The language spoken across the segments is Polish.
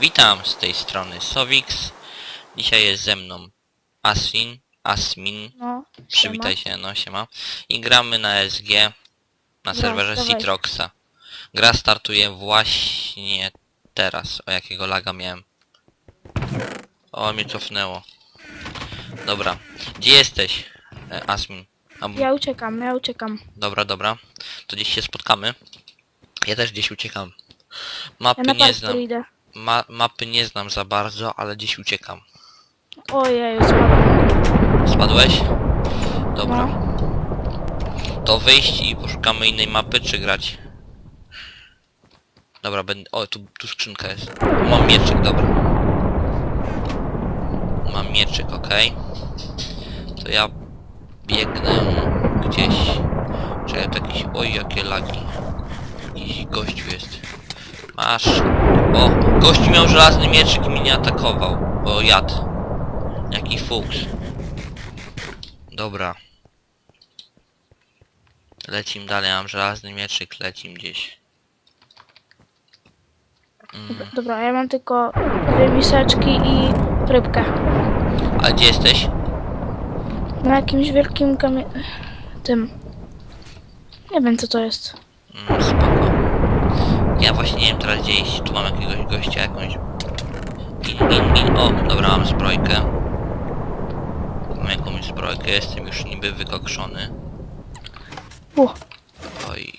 Witam z tej strony Sowix. Dzisiaj jest ze mną Aswin, Asmin. No, Przywitaj się, no siema. I gramy na SG na No, serwerze dawaj. Citroxa. Gra startuje właśnie teraz. O jakiego laga miałem. O, mnie cofnęło. Dobra. Gdzie jesteś, e, Asmin? Albo- Ja uciekam, ja uciekam. Dobra, dobra. To gdzieś się spotkamy. Ja też gdzieś uciekam. Ja Mapy na nie parkour znam. idę. Ma mapy nie znam za bardzo, ale gdzieś uciekam. Ojej, spadłem. Spadłeś? Dobra. No. To wyjść i poszukamy innej mapy, czy grać? Dobra, będę... O, tu, tu skrzynka jest. Mam mieczyk, dobra. Mam mieczyk, okej. To ja biegnę gdzieś. Czy jakiś... Oj, jakie lagi. Jakiś gościu jest. Masz. O, gościu miał żelazny mieczyk i mnie nie atakował, bo jadł. Jaki fuks. Dobra. Lecim dalej, mam żelazny mieczyk, lecim gdzieś. Mm. Dobra, ja mam tylko dwie miseczki i rybkę. A gdzie jesteś? Na jakimś wielkim kamie... tym. Nie wiem co to jest. Ja właśnie nie wiem teraz gdzie iść. Tu mam jakiegoś gościa, jakąś... Gin, gin, gin. O, dobra, mam zbrojkę. Mam jakąś zbrojkę, jestem już niby wykokszony. U, Oj,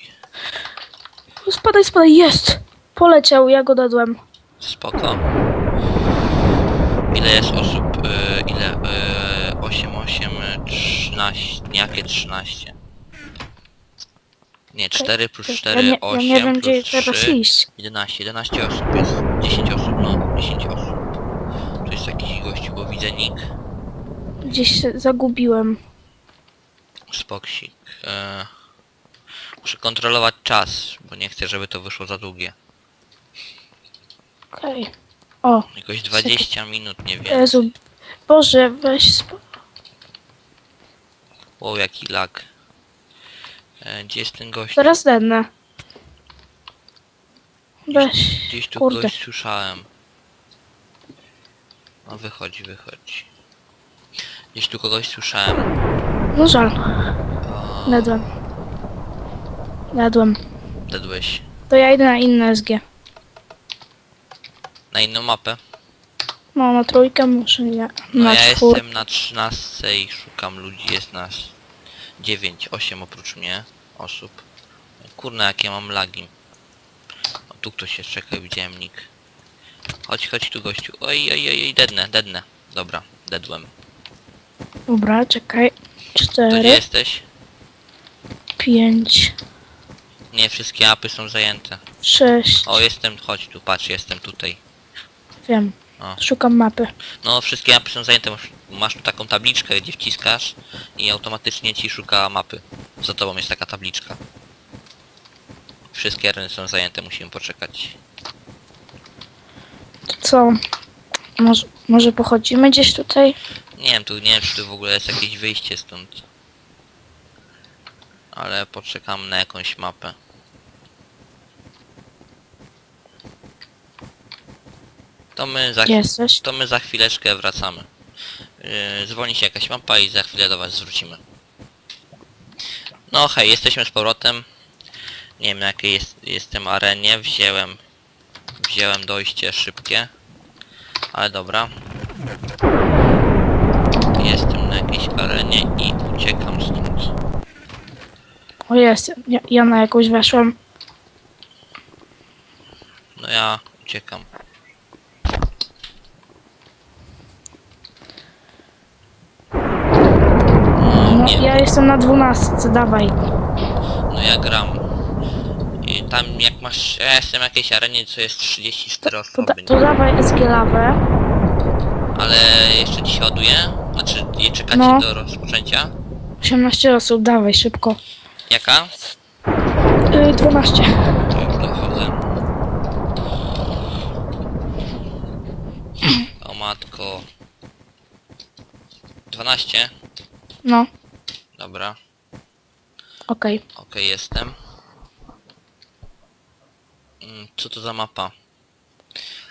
spadaj, spadaj, jest! Poleciał, ja go dadłem. spoko. Ile jest osób? Y, ile? Y, 8, 8, 13. Jakie 13? Nie, 4 plus Ja 4, nie, ja 8 nie wiem plus gdzie 3, teraz iść. 11, 11 osób jest. 10 osób, no, 10 osób. Tu jest jakiś gościu, bo widzę nick. Gdzieś się zagubiłem. Spoksik. E, muszę kontrolować czas, bo nie chcę, żeby to wyszło za długie. Okej. O, Jakoś 20 minut, nie wiem. Jezu. Boże, weź sp... Wow, jaki lag. E, gdzie jest ten gość? Zaraz dednę. Weź, Gdzieś tu kurde. gość słyszałem. No wychodzi, wychodzi. Gdzieś tu kogoś słyszałem. No żal, O, dadłem. Dadłem. dedłeś. To ja idę na inne SG. Na inną mapę? No, na trójkę muszę, nie. No Na ja czwór... jestem na 13 i szukam ludzi, jest nas 9, 8 oprócz mnie osób. Kurna jakie mam lagi. O tu ktoś jest, czekaj, widziałem nick. Chodź, chodź tu gościu. Oj, oj, oj, oj, dednę, dednę. Dobra, dedłem. Dobra, czekaj. To gdzie Cztery, jesteś? pięć, Nie, wszystkie apy są zajęte. sześć. O, jestem, chodź tu, patrz, jestem tutaj. Wiem. O. Szukam mapy. No, wszystkie apy są zajęte, masz, masz tu taką tabliczkę, gdzie wciskasz i automatycznie ci szuka mapy. Za tobą jest taka tabliczka. Wszystkie areny są zajęte, musimy poczekać. To co? Może, może pochodzimy gdzieś tutaj? Nie wiem, tu nie wiem, czy tu w ogóle jest jakieś wyjście stąd. Ale poczekam na jakąś mapę. To my za, jesteś? to my za chwileczkę wracamy. Yy, zwolni się jakaś mapa i za chwilę do was zwrócimy. No hej, jesteśmy z powrotem. Nie wiem na jakiej jest, jestem arenie. Wziąłem wziąłem dojście szybkie. Ale dobra. Jestem na jakiejś arenie i uciekam stąd. O jest, ja, ja na jakąś weszłem. No ja uciekam. No, No, nie, ja jestem na dwunastce, dawaj. no ja gram. I tam jak masz... Ja jestem w jakiejś arenie, co jest 34 To, osoby. da, to dawaj SG lawę. Ale jeszcze ci się ładuje? Znaczy, je czekacie No. do rozpoczęcia? 18 osób, dawaj szybko. Jaka? Yy, 12. To już dochodzę. O matko. 12? No, Dobra, okej. okej, jestem. Mm, Co to za mapa?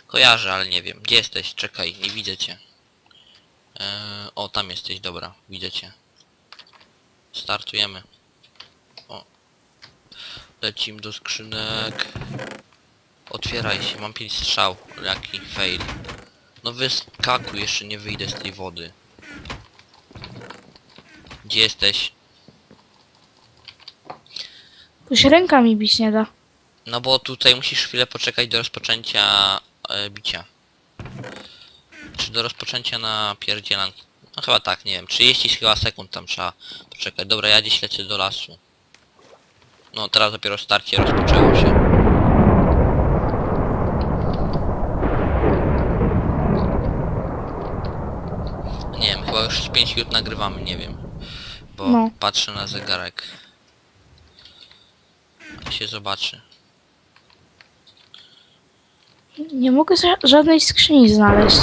Kojarzę, ale nie wiem. Gdzie jesteś? Czekaj, nie widzę cię. Eee, o, tam jesteś, dobra, widzę cię. Startujemy. O. Lecimy do skrzynek. Otwieraj się, mam 5 strzał. Jaki fail. No wyskakuj, jeszcze nie wyjdę z tej wody. Gdzie jesteś? Tu się rękami bić nie da. No bo tutaj musisz chwilę poczekać do rozpoczęcia e, bicia. Czy do rozpoczęcia na pierdzielanku? No chyba tak, nie wiem. 30 chyba sekund tam trzeba poczekać. Dobra, ja gdzieś lecę do lasu. No teraz dopiero starcie rozpoczęło się. Nie wiem, chyba już z 5 minut nagrywamy, nie wiem. Bo No. patrzę na zegarek. Się zobaczy. Nie mogę ża- żadnej skrzyni znaleźć.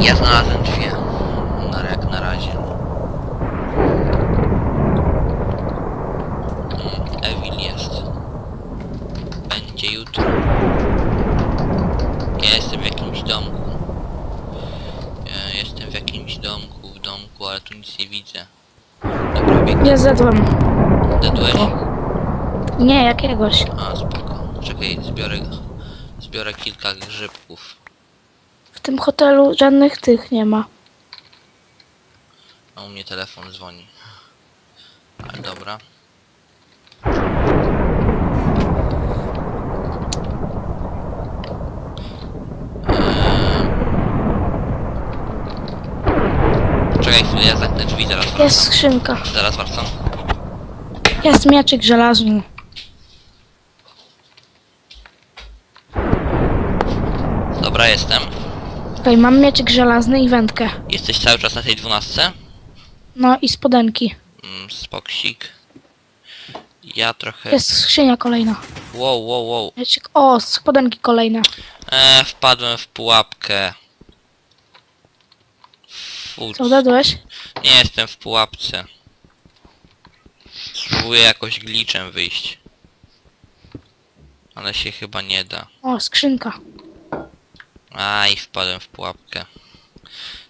Ja znalazłem dwie. Na, jak na razie. Mm, Evil jest. Będzie jutro. Ja jestem w jakimś domku. Ja jestem w jakimś domku, w domku, ale tu nic nie widzę. Ja zjadłem. Dedłeś? Nie, jakiegoś. A, spoko. Czekaj, zbiorę, zbiorę kilka grzybków. W tym hotelu żadnych tych nie ma. A u mnie telefon dzwoni. Ale dobra. Eee... Czekaj chwilę, ja zamknę drzwi, zaraz wracam. Jest skrzynka. Zaraz wracam. Jest mieczyk żelazny. Dobra, jestem. Okej, mam mieczyk żelazny i wędkę. Jesteś cały czas na tej dwunastce? No i spodenki. Mm, spoksik. Ja trochę... Jest skrzynia kolejna. Wow, wow, wow. Mieczyk. O, spodenki kolejne. Eee, wpadłem w pułapkę. Fuc. Co, dadłeś? Nie jestem w pułapce. Spróbuję jakoś glitchem wyjść. Ale się chyba nie da. O, skrzynka. Aj, wpadłem w pułapkę.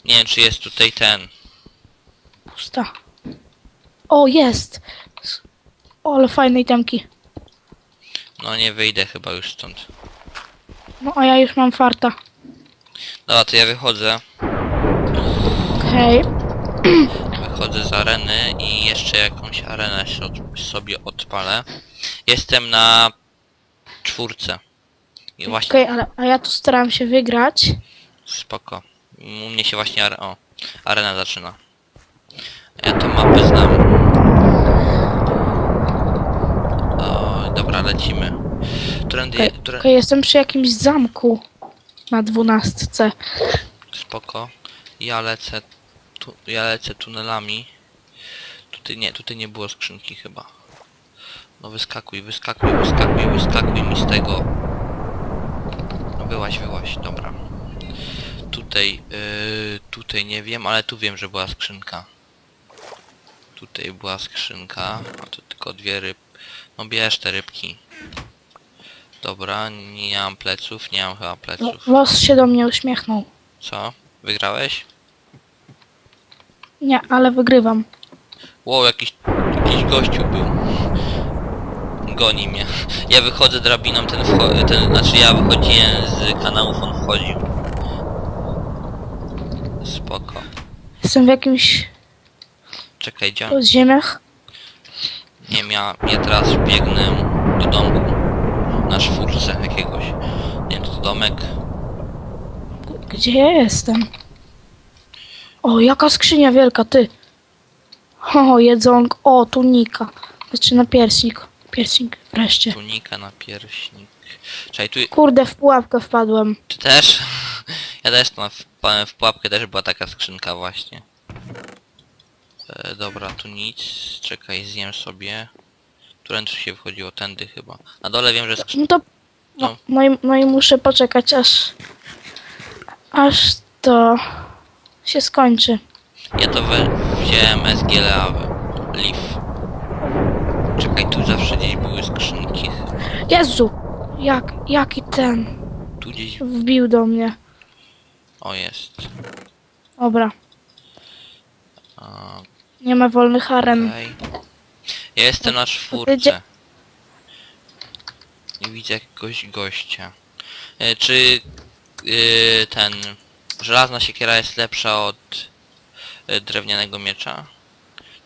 Nie wiem, czy jest tutaj ten. Pusta. O, jest. S- O, ale fajnej temki. No nie wyjdę chyba już stąd. No, a ja już mam farta. Dobra, to ja wychodzę. Okej. Wychodzę z areny i jeszcze jakąś arenę sobie odpalę. Jestem na czwórce. I właśnie Okej, ale a ja tu staram się wygrać. Spoko. U mnie się właśnie are o, arena zaczyna. Ja tą mapę znam. O, dobra, lecimy. Trendy, Okej, tre, okej, jestem przy jakimś zamku. Na dwunastce. spoko. Ja lecę, tu, ja lecę tunelami. Tutaj nie, tutaj nie było skrzynki chyba. No wyskakuj, wyskakuj, wyskakuj, wyskakuj mi z tego. No byłaś, byłaś, dobra. Tutaj, yy, tutaj nie wiem, ale tu wiem, że była skrzynka. Tutaj była skrzynka, a tu tylko dwie ryb. No bierz te rybki. Dobra, nie mam pleców, nie mam chyba pleców. los się do mnie uśmiechnął. Co? Wygrałeś? Nie, ale wygrywam. Wow, jakiś, jakiś gościu był. Goni mnie. Ja wychodzę drabiną, ten, wcho- ten znaczy ja wychodziłem z kanałów, on wchodził. Spoko. Jestem w jakimś Czekaj, gdzie? podziemiach. Nie wiem, ja, ja teraz biegnę do domku. Na czwórce jakiegoś. Nie wiem, to domek. Gdzie ja jestem? O, jaka skrzynia wielka, ty. O, jedzonko. O, tunika. Znaczy na pierśnik. Pierśnik wreszcie. Tunika na pierśnik. Czekaj, tu Kurde, w pułapkę wpadłem. Ty też? Ja też tam wpadłem w pułapkę, też była taka skrzynka właśnie. E, dobra, tu nic. Czekaj, zjem sobie. Którędy się wchodziło? Tędy chyba. Na dole wiem, że skrzynka... No to... No, no, i, no i muszę poczekać aż... Aż to... się skończy. Ja to wziąłem SG. Leaf. Czekaj, tu zawsze gdzieś były skrzynki. Jezu! Jak, jaki ten... Tu gdzieś... Wbił do mnie. O, jest. Dobra. A, Nie ma wolnych aren. Okej. Ja jestem na czwórce. I widzę jakiegoś gościa. E, czy e, ten żelazna siekiera jest lepsza od e, drewnianego miecza?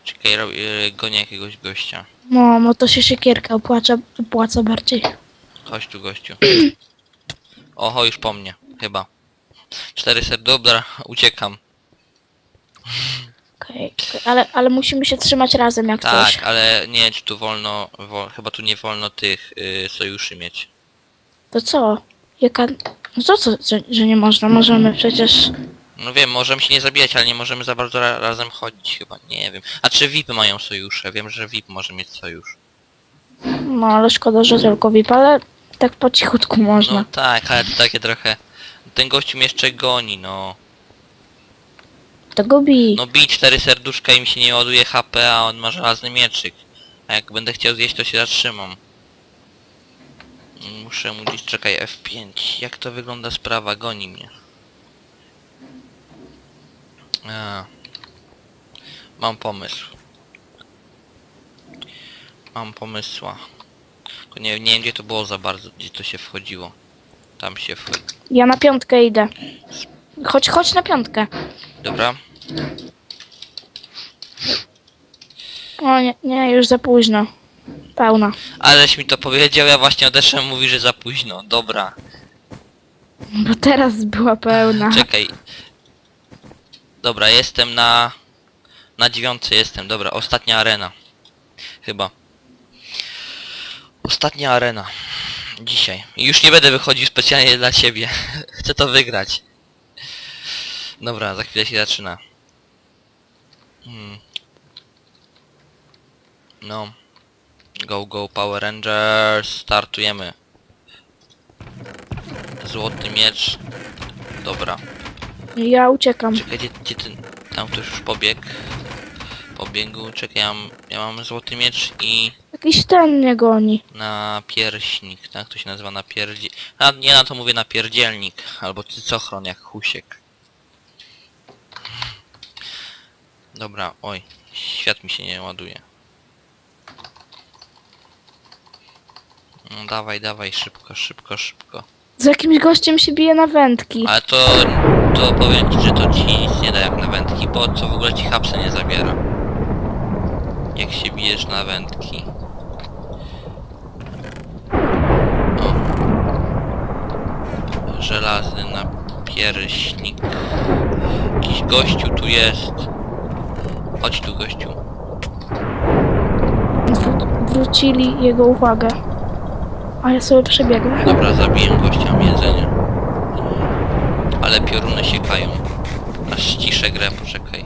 Czekaj, e, gonię jakiegoś gościa. No, no to się siekierka opłaca, opłaca bardziej. Chodź tu gościu. Oho, już po mnie, chyba. Cztery ser, dobra, uciekam. Okej, okej, ale, ale musimy się trzymać razem jak Tak, coś. ale nie, czy tu wolno, wo, chyba tu nie wolno tych y, sojuszy mieć. To co? Jaka... No to co, że, że nie można? Możemy przecież... No wiem, możemy się nie zabijać, ale nie możemy za bardzo ra razem chodzić chyba, nie wiem. A czy VIP mamy sojusze? Wiem, że VIP może mieć sojusz. No, ale szkoda, że tylko VIP, ale tak po cichutku można. No tak, ale to takie trochę... Ten gościu mnie jeszcze goni, no. Tego bij. No bij cztery serduszka i mi się nie ładuje HP, a on ma żelazny mieczyk. A jak będę chciał zjeść, to się zatrzymam. Muszę mu gdzieś... Czekaj, F5. Jak to wygląda sprawa? Goni mnie. A. Mam pomysł. Mam pomysła. Tylko nie, nie wiem gdzie to było za bardzo, gdzie to się wchodziło. Tam się wchodzi. Ja na piątkę idę. Chodź, chodź na piątkę. Dobra? O nie, nie, już za późno. Pełna. Aleś mi to powiedział, ja właśnie odeszłem, mówi, że za późno. Dobra. Bo teraz była pełna. Czekaj. Dobra, jestem na... Na dziewiątce jestem, dobra, ostatnia arena. Chyba. Ostatnia arena. Dzisiaj. I Już nie będę wychodził specjalnie dla ciebie. Chcę to wygrać. Dobra, za chwilę się zaczyna. Hmm. No. Go, go, Power Rangers. Startujemy. Złoty miecz. Dobra. Ja uciekam. Czekaj, gdzie, gdzie ten... Tam ktoś już pobiegł. Pobiegł, czekaj, ja mam, ja mam złoty miecz i Jakiś ten mnie goni. napierśnik, tak? To się nazywa napierdzie... A nie na to mówię napierdzielnik, albo cycochron jak husiek. Dobra, oj, świat mi się nie ładuje. No dawaj, dawaj, szybko, szybko, szybko. Z jakimś gościem się bije na wędki. Ale to, to powiem ci, że to ci nic nie da jak na wędki, bo co w ogóle ci hapsa nie zabiera. Jak się bijesz na wędki. O. Żelazny napierśnik. Jakiś gościu tu jest. Chodź tu gościu. Wró- wrócili jego uwagę. A ja sobie przebiegnę. Dobra, zabiję gościa, mam jedzenie. Ale pioruny się kają. Aż ściszę grę, poczekaj.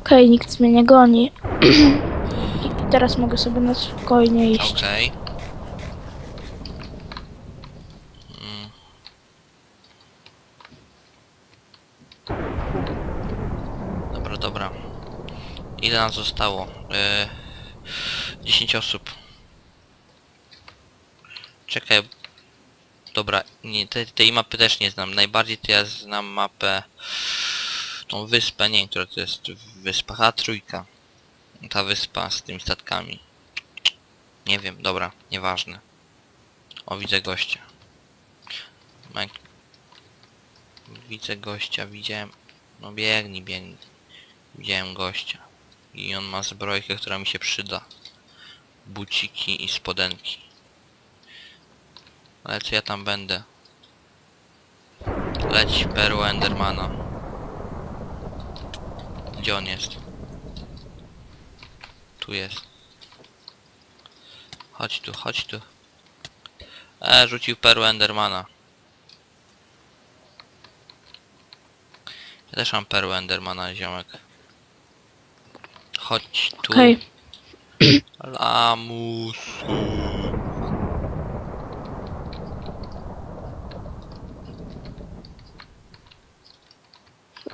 Okej, nikt mnie nie goni. I, teraz mogę sobie na spokojnie iść. Okej. Mm. Dobra, dobra. Ile nas zostało? E, 10 osób. Czekaj. Dobra, nie, tej, tej mapy też nie znam. Najbardziej to ja znam mapę... Tą wyspę, nie wiem, która to jest wyspa. A, trójka. Ta wyspa z tymi statkami. Nie wiem, dobra, nieważne. O, widzę gościa. Widzę gościa, widziałem... No biegnij, biegnij. Widziałem gościa. I on ma zbrojkę, która mi się przyda. Buciki i spodenki. Ale co ja tam będę? Leć perła Endermana. Gdzie on jest? Tu jest. Chodź tu, chodź tu. E, rzucił perłę Endermana. Ja też mam perłę Endermana, ziomek. Chodź tu. Okej. Lamus.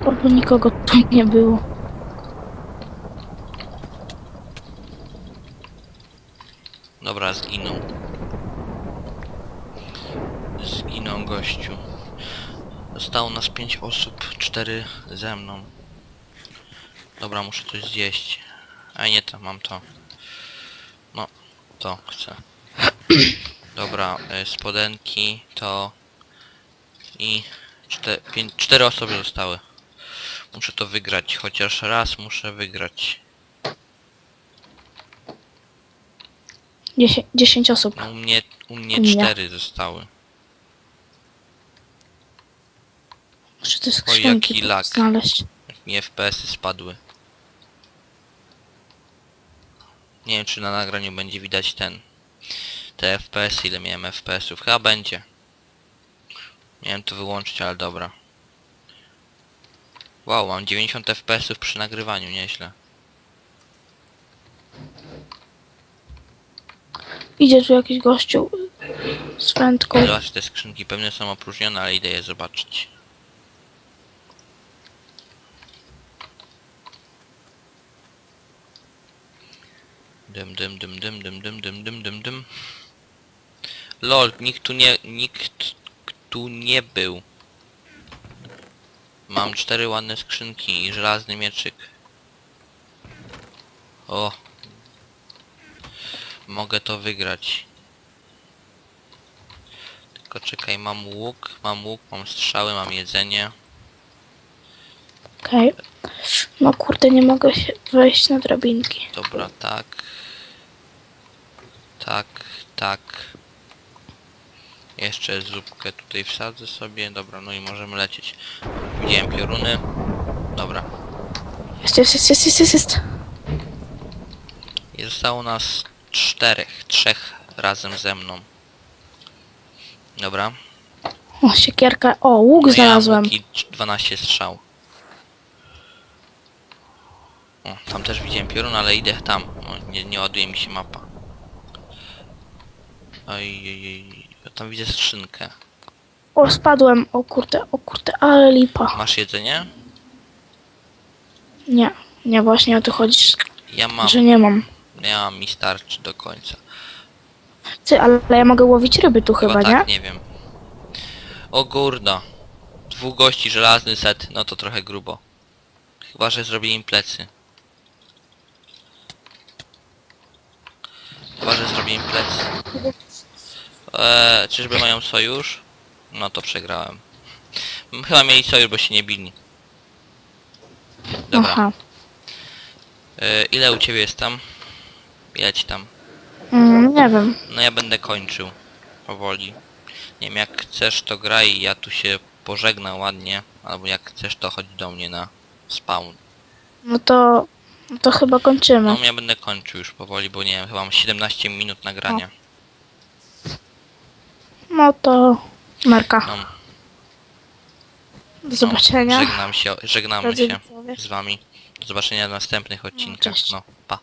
Oby nikogo tu nie było. Dobra, zginął. Zginął gość. Zostało nas 5 osób, 4 ze mną. Dobra, muszę coś zjeść. A nie to, mam to. No, to chcę. Dobra, y, spodenki, to i czte, pięć, cztery osoby zostały. Muszę to wygrać, chociaż raz muszę wygrać. 10, 10 osób. No u mnie, u mnie U mnie. cztery zostały. Muszę te jaki skrzynki tu lag. znaleźć. Jak mi FPS-y spadły. Nie wiem czy na nagraniu będzie widać ten. Te FPS, ile miałem FPS-ów. Chyba będzie. Miałem to wyłączyć, ale dobra. Wow, mam 90 FPS-ów przy nagrywaniu, nieźle. Idzie tu jakiś gościu z wędką. Zobacz, te skrzynki pewnie są opróżnione, ale idę je zobaczyć. Dym, dym, dym, dym, dym, dym, dym, dym, dym, dym. Lol, nikt tu nie, nikt tu nie był. Mam cztery ładne skrzynki i żelazny mieczyk. O. Mogę to wygrać. Tylko czekaj, mam łuk, mam łuk, mam strzały, mam jedzenie. Okej. No kurde, nie mogę się wejść na drabinki. Dobra, tak. Tak, tak. Jeszcze zupkę tutaj wsadzę sobie. Dobra, no i możemy lecieć. Widziałem pioruny. Dobra. Jest, jest, jest, jest, jest, jest, jest. I zostało nas czterech, trzech razem ze mną. Dobra. O, siekierka. O, łuk No znalazłem. i 12 strzał. O, tam też widziałem piorun, ale idę tam. O, nie, nie ładuje mi się mapa. Oj, oj, oj. Ja tam widzę skrzynkę. O, spadłem. O kurde, o kurde, ale lipa. Masz jedzenie? Nie, nie, właśnie o to chodzi, Ja mam. że nie mam. Ja mam mi starczy do końca. Ty, ale ja mogę łowić ryby tu chyba, tak, nie? nie wiem. O górno. Dwóch gości, żelazny set. No to trochę grubo. Chyba, że zrobię im plecy. Chyba, że zrobię im plecy. Eee, czyżby mają sojusz? No to przegrałem. Chyba mieli sojusz, bo się nie bili. Dobra. Aha. Eee, ile u ciebie jest tam? Ile ci tam? Mm, nie wiem. No ja będę kończył. Powoli. Nie wiem, jak chcesz to graj, ja tu się pożegnam ładnie. Albo jak chcesz to chodź do mnie na spawn. No to, no to chyba kończymy. No ja będę kończył już powoli, bo nie wiem, chyba mam 17 minut nagrania. No to Marka. No, Do zobaczenia. żegnam się, żegnamy Drodzy się widzowie. z wami. Do zobaczenia w następnych odcinkach. cześć. No, pa.